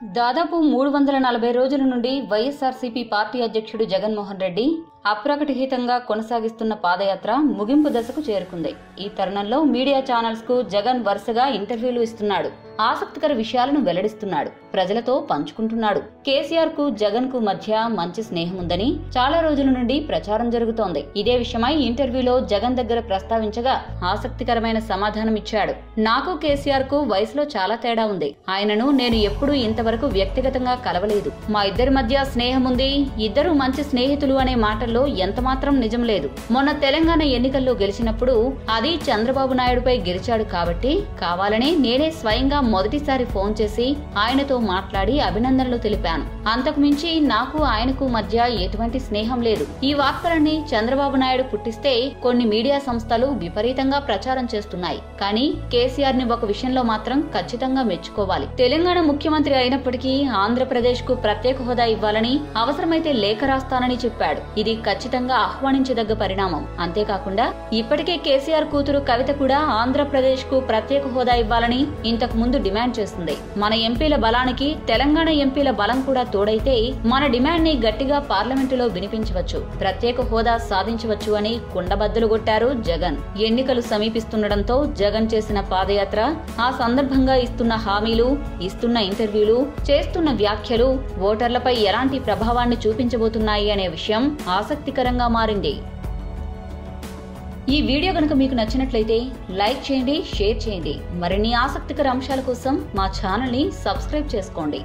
దాదాపు మూడు వందల నలభై రోజుల నుండి వైఎస్ఆర్సీపీ పార్టీ అధ్యక్షుడు జగన్మోహన్ రెడ్డి అప్రకటిహితంగా కొనసాగిస్తున్న పాదయాత్ర ముగింపు దశకు చేరుకుంది. ఈ తరుణంలో మీడియా ఛానల్స్కు జగన్ వరుసగా ఇంటర్వ్యూలు ఇస్తున్నాడు. ఆసక్తికర విషయాలను వెల్లడిస్తున్నాడు. ప్రజలతో పంచుకుంటున్నాడు. కేసీఆర్కు జగన్కు మధ్య మంచి స్నేహం ఉందని చాలా రోజుల నుండి ప్రచారం జరుగుతోంది. ఇదే విషయమై ఇంటర్వ్యూలో జగన్ దగ్గర ప్రస్తావించగా ఆసక్తికరమైన సమాధానం ఇచ్చాడు నాకు కేసీఆర్కు వయసులో చాలా తేడా ఉంది. ఆయనను నేను ఎప్పుడూ ఇంతవరకు వ్యక్తిగతంగా కలవలేదు. మా ఇద్దరి మధ్య స్నేహం ఉంది ఇద్దరు మంచి స్నేహితులు అనే మాటల్లో ఎంతమాత్రం నిజం లేదు. మొన్న తెలంగాణ ఎన్నికల్లో గెలిచినప్పుడు అది చంద్రబాబు నాయుడుపై గెలిచాడు కాబట్టి కావాలని నేనే స్వయంగా మొదటిసారి ఫోన్ చేసి ఆయనతో మాట్లాడి అభినందనలు తెలిపాను. అంతకు మించి నాకు ఆయనకు మధ్య ఎటువంటి స్నేహం లేదు. ఈ వార్తలన్నీ చంద్రబాబు నాయుడు పుట్టిస్తే కొన్ని మీడియా సంస్థలు విపరీతంగా ప్రచారం చేస్తున్నాయి. కానీ కేసీఆర్ని ఒక విషయంలో మాత్రం ఖచ్చితంగా మెచ్చుకోవాలి. తెలంగాణ ముఖ్యమంత్రి అయినప్పటికీ ఆంధ్రప్రదేశ్కు ప్రత్యేక హోదా ఇవ్వాలని అవసరమైతే లేఖ రాస్తానని చెప్పాడు. ఇది ఖచ్చితంగా ఆహ్వానించదగ్గ పరిణామం. అంతేకాకుండా ఇప్పటికే కేసీఆర్ కూతురు కవిత కూడా ఆంధ్రప్రదేశ్కు ప్రత్యేక హోదా ఇవ్వాలని ఇంతకు ముందు డిమాండ్ చేస్తుంది. మన ఎంపీల బలానికి తెలంగాణ ఎంపీల బలం కూడా తోడైతే మన డిమాండ్ని గట్టిగా పార్లమెంటులో వినిపించవచ్చు. ప్రత్యేక హోదా సాధించవచ్చు అని కుండబద్దలు కొట్టారు జగన్. ఎన్నికలు సమీపిస్తుండటంతో జగన్ చేసిన పాదయాత్ర ఆ సందర్భంగా ఇస్తున్న హామీలు ఇస్తున్న ఇంటర్వ్యూలు చేస్తున్న వ్యాఖ్యలు ఓటర్లపై ఎలాంటి ప్రభావాన్ని చూపించబోతున్నాయి అనే విషయం ఆసక్తికరంగా మారింది. ఈ వీడియో కనుక మీకు నచ్చినట్లయితే లైక్ చేయండి షేర్ చేయండి. మరిన్ని ఆసక్తికర అంశాల కోసం మా ఛానల్ని సబ్స్క్రైబ్ చేసుకోండి.